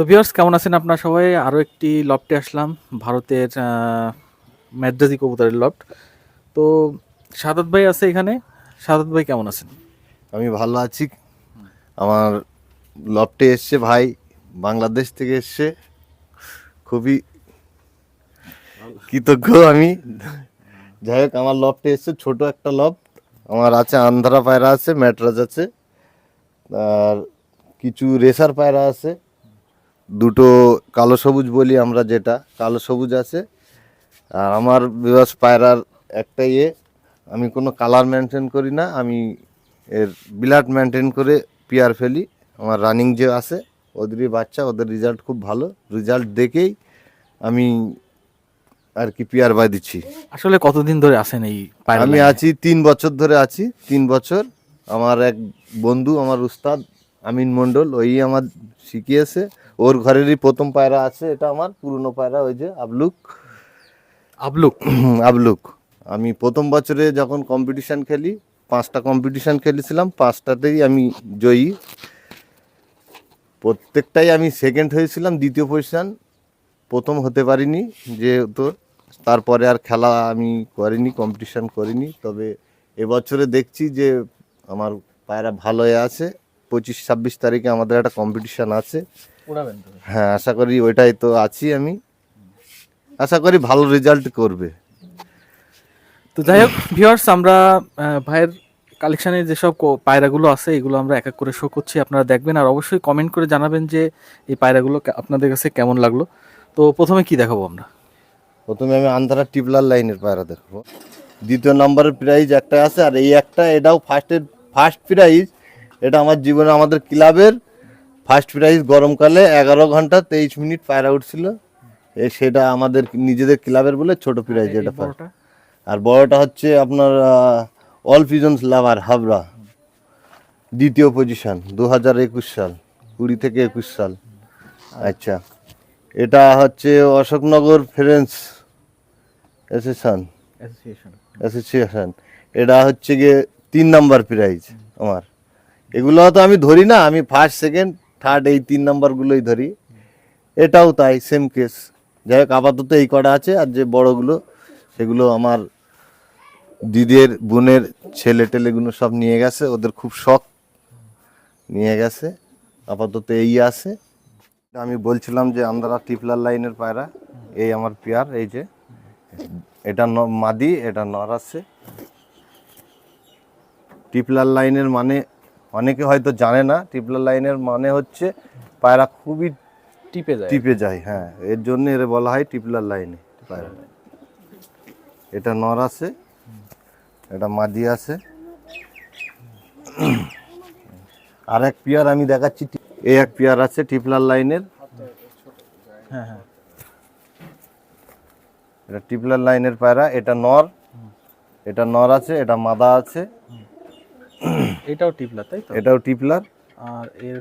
তো ভিউয়ার্স, কেমন আছেন আপনারা সবাই? আরও একটি লফটে আসলাম, ভারতের ম্যাদ্রাজি কবুতরের লফট। তো সাদাত ভাই আছে এখানে। সাদাত ভাই, কেমন আছেন? আমি ভালো আছি। আমার লফটে এসছে ভাই, বাংলাদেশ থেকে এসছে। খুবই কৃতজ্ঞ আমি। যাই হোক, আমার লফটে এসছে, ছোট একটা লফট। আমার আছে, আন্ধ্রা পায়রা আছে, ম্যাটরাজ আছে। আর কিছু রেসার পায়রা আছে। দুটো কালো সবুজ বলি আমরা যেটা কালো সবুজ আছে। আর আমার বিবাস পায়রার একটা ইয়ে আমি কোনো কালার মেনটেন করি না আমি এর বিলাট মেনটেন করে পিয়ার ফেলি। আমার রানিং যে আছে ওদেরই বাচ্চা ওদের রেজাল্ট খুব ভালো। রেজাল্ট দেখেই আমি আর কি পিয়ার বাই দিচ্ছি। আসলে কতদিন ধরে আছেন এই আমি আছি তিন বছর ধরে আছি তিন বছর। আমার এক বন্ধু আমার উস্তাদ আমিন মণ্ডল ওই আমার শিখিয়েছে। ওর ঘরেরই প্রথম পায়রা আছে এটা আমার পুরনো পায়রা ওই যে আবলুক। আবলুক? আবলুক। আমি প্রথম বছরে যখন কম্পিটিশান খেলি পাঁচটা কম্পিটিশান খেলেছিলাম পাঁচটাতেই আমি জয়ী। প্রত্যেকটাই আমি সেকেন্ড হয়েছিলাম দ্বিতীয় পজিশন প্রথম হতে পারিনি যেহেতু তারপরে আর খেলা আমি করিনি কম্পিটিশান করিনি। তবে এবছরে দেখছি যে আমার পায়রা ভালোই আছে। পঁচিশ ছাব্বিশ তারিখে আমাদের একটা কম্পিটিশান আছে। হ্যাঁ আশা করি ওইটাই তো আছি আমি। আশা করি ভালো রেজাল্ট করবে। তো যাই হোক ভিওর্স আমরা ভাইয়ের কালেকশানে যেসব কো- পায়রাগুলো আছে এগুলো আমরা এক এক করে শো করছি আপনারা দেখবেন। আর অবশ্যই কমেন্ট করে জানাবেন যে এই পায়রাগুলো আপনাদের কাছে কেমন লাগল। তো প্রথমে কি দেখাবো আমরা? প্রথমে আমি আন্ধারা টিপলার লাইনের পায়রা দেখব। দ্বিতীয় নম্বরের প্রাইজ একটা আছে আর এই একটা এটাও ফার্স্টের ফার্স্ট প্রাইজ এটা আমার জীবনে আমাদের ক্লাবের ফার্স্ট প্রাইজ গরমকালে এগারো ঘণ্টা তেইশ মিনিট পায়রা উঠছিল এ সেটা আমাদের নিজেদের ক্লাবের বলে ছোট প্রাইজ এটা। বড়টা? আর বড়টা হচ্ছে আপনার অল পিজন্স লাভার হাবড়া। দ্বিতীয় পজিশন দু হাজার একুশ সাল কুড়ি থেকে একুশ সাল। আচ্ছা এটা হচ্ছে অশোকনগর ফ্রেন্স অ্যাসোসিয়েশন অ্যাসোসিয়েশন এটা হচ্ছে গিয়ে তিন নাম্বার প্রাইজ আমার। এগুলো তো আমি ধরি না, আমি ফার্স্ট সেকেন্ড থার্ড এই তিন নাম্বারগুলোই ধরি। এটাও তাই সেম কেস যাই হোক, আপাতত এই কটা আছে, আর যে বড়গুলো, সেগুলো আমার দিদির, বোনের ছেলে টেলেগুলো সব নিয়ে গেছে, ওদের খুব শখ নিয়ে গেছে। আপাতত এই আছে। আমি বলছিলাম যে আন্দারা টিপলার লাইনের পায়রা, এই আমার পেয়ার, এই যে। এটা মাদি, এটা নর আছে। টিপলার লাইনের মানে অনেকে হয়তো জানে না টিপলার লাইনের মানে হচ্ছে পায়রা খুবই টিপে যায়। টিপে যায় হ্যাঁ। এর জন্য এর বলা হয় টিপলার লাইনে পায়রা। এটা নর আছে এটা মাদি আছে। আর এক পেয়ার আমি দেখাচ্ছি এই এক পেয়ার আছে টিপলার লাইনের। হ্যাঁ হ্যাঁ। এটা টিপলার লাইনের পায়রা এটা নর। এটা নর আছে এটা মাদা আছে। এটাও টিপলা তাই তো? এটাও টিপলার আর এর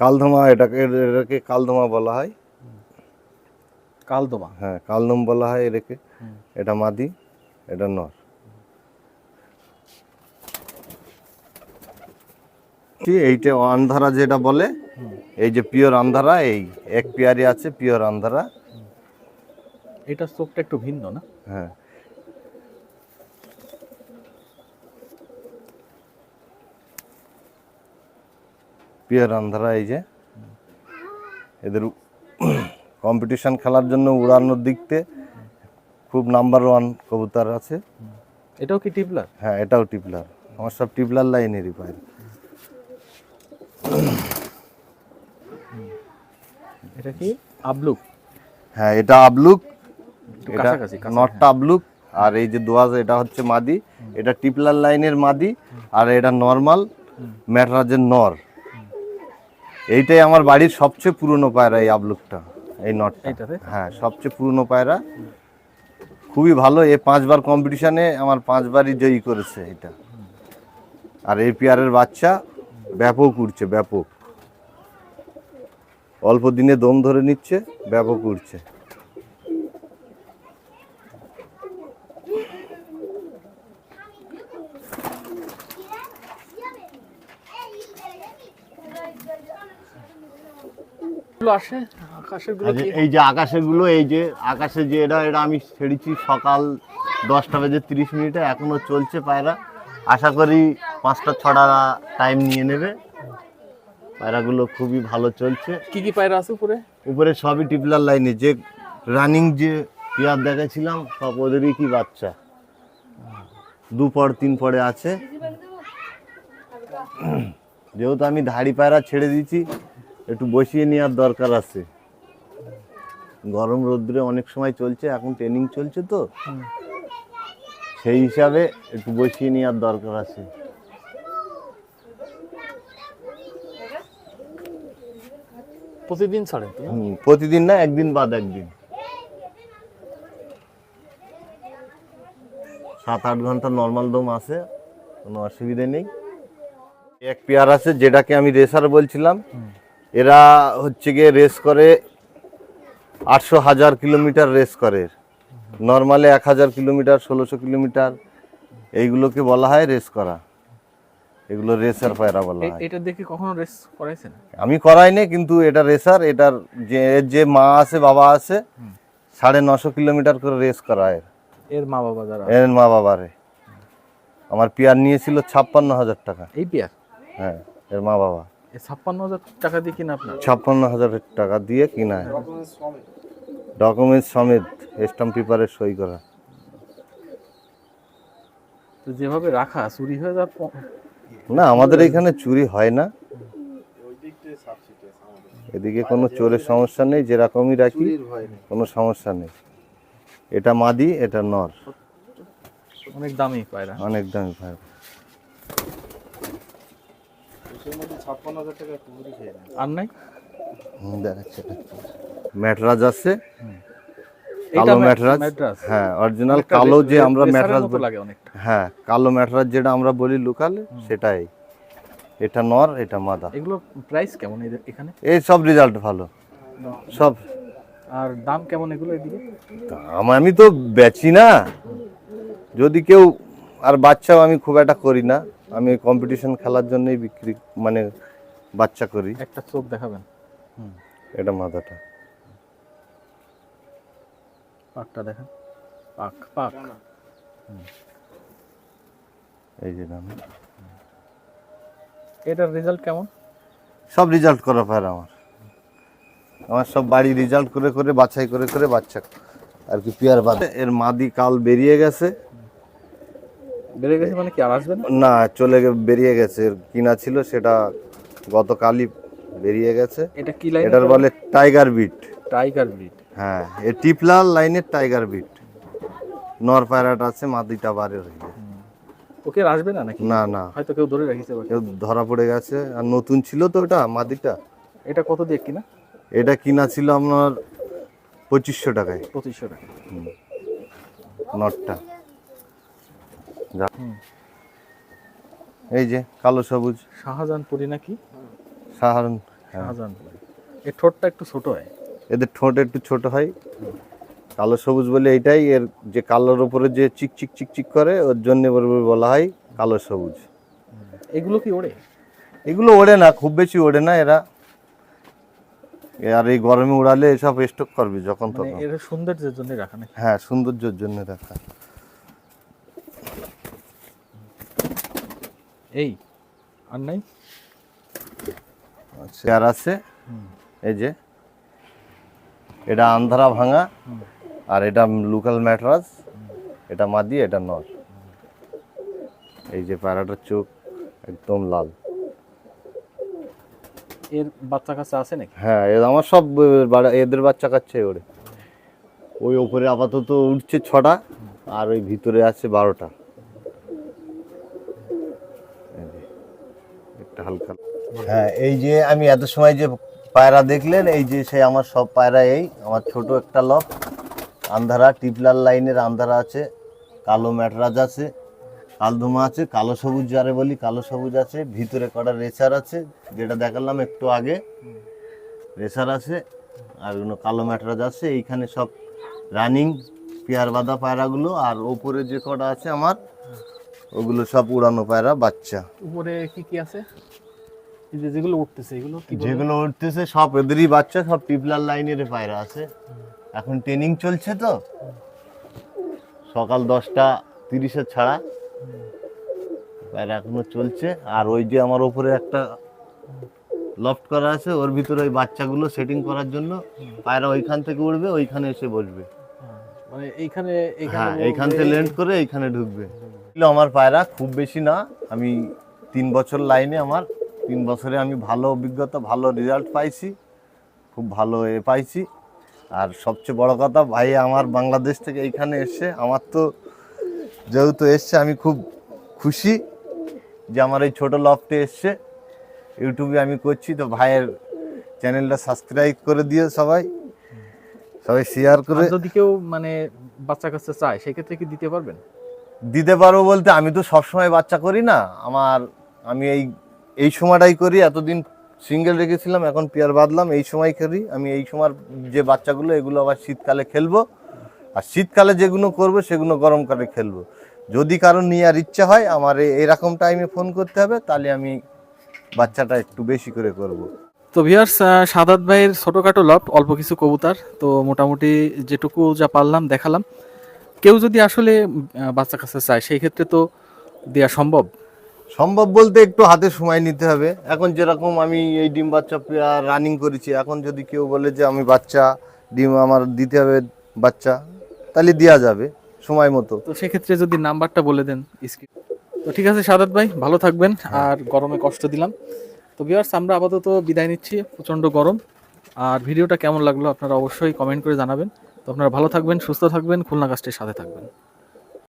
কালধমা এটাকে এটাকে কালধমা বলা হয়। কালদমা হ্যাঁ কালদম বলা হয় এটাকে। এটা মাদি এটা নর। কি এইটা আন্ধারা যেটা বলে এই যে পিওর আন্ধারা এই এক পেয়ারি আছে পিওর আন্ধারা এটা চোখটা একটু ভিন্ন না? হ্যাঁ। পিওর আন্ধারা এই যে। এদের কম্পিটিশন খেলার জন্য উড়ানোর দিক থেকে খুব নাম্বার ওয়ান কবুতর আছে। এটাও কি টিপলার? হ্যাঁ এটাও টিপলার। আমার সব টিপলার লাইনেরই পায়রা এটা কি? আবলুক। হ্যাঁ এটা আবলুক। এটা নটটা আবলুক। আর এই যে দোয়াজ এটা হচ্ছে মাদি। এটা টিপলার লাইনের মাদি। আর এটা নর্মাল ম্যাটরাজের নর। এইটাই আমার বাড়ির সবচেয়ে পুরনো পায়রা এই আবলুকটা এই নটটা। হ্যাঁ সবচেয়ে পুরনো পায়রা। খুবই ভালো এ পাঁচবার কম্পিটিশানে আমার পাঁচবারই জয়ী করেছে এটা। আর এই পেয়ারের বাচ্চা ব্যাপক উঠছে ব্যাপক। অল্প দিনে দম ধরে নিচ্ছে ব্যাপক উঠছে আসে? আকাশেরগুলো এই যে আকাশেরগুলো এই যে আকাশে যে এটা এটা আমি ছেড়েছি সকাল দশটা বেজে তিরিশ মিনিটে এখনও চলছে পায়রা। আশা করি পাঁচটা ছটা টাইম নিয়ে নেবে। পায়রাগুলো খুবই ভালো চলছে। কি কি পায়রা আছে উপরে? উপরে সবই টিপলার লাইনে যে রানিং যে পেয়ার দেখাছিলাম সব ওদেরই কি বাচ্চা। দু পর তিন পরে আছে। যেহেতু আমি ধাড়ি পায়রা ছেড়ে দিয়েছি একটু বসিয়ে নেওয়ার দরকার আছে। গরম রোদ্রে অনেক সময় চলছে এখন ট্রেনিং চলছে তো। সেই হিসাবে একটু বসিয়ে নেওয়ার দরকার আছে। প্রতিদিন ছাড়ে তো? না? হুম, প্রতিদিন না একদিন বাদ একদিন। সাত আট ঘণ্টা নর্মাল দম আছে কোনো অসুবিধে নেই। এক পেয়ার আছে যেটাকে আমি রেসার বলছিলাম। এরা হচ্ছে গিয়ে রেস করে আটশো হাজার কিলোমিটার রেস করে। নর্মালে এক হাজার কিলোমিটার ষোলোশো কিলোমিটার এইগুলোকে বলা হয় রেস করা। এগুলো রেসার পায়রা বলা হয়। এটা দেখে কখনো রেস করাইছেন আমি করাইনি কিন্তু এটা রেসার এটার যে যে মা আছে বাবা আছে সাড়ে নশো কিলোমিটার করে রেস করা এর এর মা বাবা যারা এর মা বাবারে। আমার পিয়ার নিয়েছিল ছাপ্পান্ন হাজার টাকা। এই পেয়ার? হ্যাঁ এর মা বাবা। ছাপ্পান্ন হাজার টাকা দিয়ে কিনা আপনার? ছাপ্পান্ন হাজার টাকা দিয়ে কিনা। ডকুমেন্টস সমেত স্টাম্প পেপারে সই করা। তো যেভাবে রাখা চুরি হয়ে যাওয়ার না আমাদের এখানে চুরি হয় না। এদিকে কোনো চোরের সমস্যা নেই যেরকমই রাখি কোনো সমস্যা নেই। এটা মাদি এটা নর। অনেক দামি পায়রা। অনেক দামি ভাই আর নাই? দেখাচ্ছে ম্যাটরাজ আছে। এইটা কালো ম্যাটরাজ। ম্যাটরাজ। হ্যাঁ অরিজিনাল কালো যে আমরা রেসারের ম্যাটরাজ লাগে অনেকটা। হ্যাঁ কালো ম্যাটরাজ যেটা আমরা বলি লোকালে সেটাই। এটা নর এটা মাদা। এগুলো প্রাইস কেমন এদের এখানে? এই সব রেজাল্ট ভালো। সব। আর দাম কেমন এগুলো এদিকে? আম- আমি তো বেচি না। যদি কেউ আর বাচ্চাও আমি খুব একটা করি না। আমি কম্পিটিশন খেলার জন্যই বিক্রি মানে বাচ্চা করি। একটা চোখ দেখাবেন। এটা মাথাটা। পাকটা দেখেন। পাক পাক। এই যে দাম এটার রেজাল্ট কেমন? সব রেজাল্ট করা পারে আমার। আমার সব বাড়ি রেজাল্ট করে করে বাছাই করে করে বাচ্চা। আর কি পিয়ার বাদ। এর মাদি কাল বেরিয়ে গেছে। বেড়ে গেছে মানে কি আর না? চলে বেরিয়ে গেছে। কিনা ছিল সেটা গতকালই বেরিয়ে গেছে। এটা কি লাইন এটার বলে টাইগার বিট টাইগার বিট হ্যাঁ এ টিপলাল লাইনের টাইগার বিট নর প্যারাট আছে মাদিটা বারে হয়ে ওকে আসবে না নাকি? না না। হয়তো কেউ ধরে রাখিছে কেউ ধরা পড়ে গেছে। আর নতুন ছিল তো ওটা মাদিটা এটা কত দিয়ে কিনা? এটা কিনা ছিল আপনার পঁচিশশো টাকায়। পঁচিশশো টাকা। নটটা এই যে কালো সবুজ। শাহজাহানপুরি নাকি? সাধারণ হ্যাঁ। শাহজাহানপুরি। এর ঠোঁটটা একটু ছোট হয়। এদের ঠোঁট একটু ছোট হয়। কালো সবুজ বলে এইটাই এর যে কালোর উপরে যে চিক চিক চিক চিক করে ওর জন্য বলা হয় কালো সবুজ। এগুলো কি ওড়ে? এগুলো ওড়ে না খুব বেশি ওড়ে না এরা। আর এই গরমে উড়ালে এসব স্টক করবে যখন মানে তখন। এর সৌন্দর্যের জন্য রাখা নাকি? হ্যাঁ সৌন্দর্যের জন্য রাখা। এই আর নাই? আর আছে। এই যে এটা আন্ধারা ভাঙা আর এটা লোকাল ম্যাট্রাস এটা মাদি এটা নর। এই যে প্যারাটার চোখ একদম লাল। এর বাচ্চা কাচ্চা আছে নাকি? হ্যাঁ এ আমার সব এদের বাচ্চা কাচ্চা ওরে। ওই ওপরে আপাতত উঠছে ছটা আর ওই ভিতরে আছে বারোটা এই যে, একটা হালকা। হ্যাঁ এই যে আমি এত সময় যে পায়রা দেখলেন এই যে সেই আমার সব পায়রা এই আমার ছোট একটা লক আন্ধারা টিপলার লাইনের আন্ধারা আছে কালো ম্যাটরাজ আছে কালদুমা আছে কালো সবুজ যারে বলি কালো সবুজ আছে ভিতরে কটা রেসার আছে যেটা দেখালাম একটু আগে রেসার আছে আর ওগুলো কালো ম্যাটরাজ আছে এইখানে সব রানিং পেয়ার বাঁধা পায়রাগুলো আর ওপরে যে কটা আছে আমার ওগুলো সব উড়ানো পায়রা বাচ্চা। উপরে কি কি আছে? যেগুলো উঠতেছে এগুলো যেগুলো উঠতেছে সব এদেরই বাচ্চা সব পিপলার লাইনের পায়রা আছে। এখন ট্রেনিং চলছে তো। সকাল দশটা তিরিশে ছাড়া পায়রা এখনও চলছে। আর ওই যে আমার ওপরে একটা লফট করা আছে ওর ভিতরে ওই বাচ্চাগুলো সেটিং করার জন্য পায়রা ওইখান থেকে উঠবে ওইখানে এসে বসবে। মানে এইখানে হ্যাঁ এইখানে থেকে ল্যান্ড করে এইখানে ঢুকবে। আমার পায়রা খুব বেশি না। আমি তিন বছর লাইনে আমার তিন বছরে আমি ভালো অভিজ্ঞতা ভালো রেজাল্ট পাইছি খুব ভালো এ পাইছি। আর সবচেয়ে বড় কথা ভাই আমার বাংলাদেশ থেকে এইখানে এসছে আমার তো যেহেতু এসছে আমি খুব খুশি যে আমার এই ছোটো লফটে এসছে। ইউটিউবে আমি করছি তো ভাইয়ের চ্যানেলটা সাবস্ক্রাইব করে দিও সবাই। সবাই শেয়ার করে যদি কেউ মানে বাচ্চা কাচ্চা চায় সেক্ষেত্রে কি দিতে পারবেন? দিতে পারব বলতে আমি তো সবসময় বাচ্চা করি না। আমার আমি এই এই সময়টাই করি, এতদিন সিঙ্গেল রেখেছিলাম, এখন পেয়ার বাঁধলাম, এই সময় করি, আমি এই সময় যে বাচ্চাগুলো, এগুলো আবার শীতকালে খেলব। আর শীতকালে যেগুলো করব, সেগুলো গরমকালে খেলব। যদি কারও নেওয়ার ইচ্ছা হয়, আমার এরকম টাইমে ফোন করতে হবে, তাহলে আমি বাচ্চাটা একটু বেশি করে করব। তো ভিউয়ার্স সাদাত ভাইয়ের ছোটোখাটো লফট অল্প কিছু কবুতর। তো মোটামুটি যেটুকু যা পারলাম, দেখালাম। কেউ যদি আসলে বাচ্চা কাচ্চা চায়, সেই ক্ষেত্রে তো দেওয়া সম্ভব। সম্ভব বলতে একটু হাতে সময় নিতে হবে। এখন যেরকম আমি এই ডিম বাচ্চা রানিং করেছি এখন যদি কেউ বলে যে আমি বাচ্চা ডিম আমার দিতে হবে বাচ্চা তাহলে দেওয়া যাবে সময় মতো। তো সেক্ষেত্রে যদি নাম্বারটা বলে দেন স্ক্রিন। তো ঠিক আছে সাদাত ভাই ভালো থাকবেন আর গরমে কষ্ট দিলাম। তো ভিউয়ার্স আমরা আপাতত বিদায় নিচ্ছি প্রচণ্ড গরম। আর ভিডিওটা কেমন লাগল আপনারা অবশ্যই কমেন্ট করে জানাবেন। তো আপনারা ভালো থাকবেন সুস্থ থাকবেন খুলনা কাস্টের সাথে থাকবেন।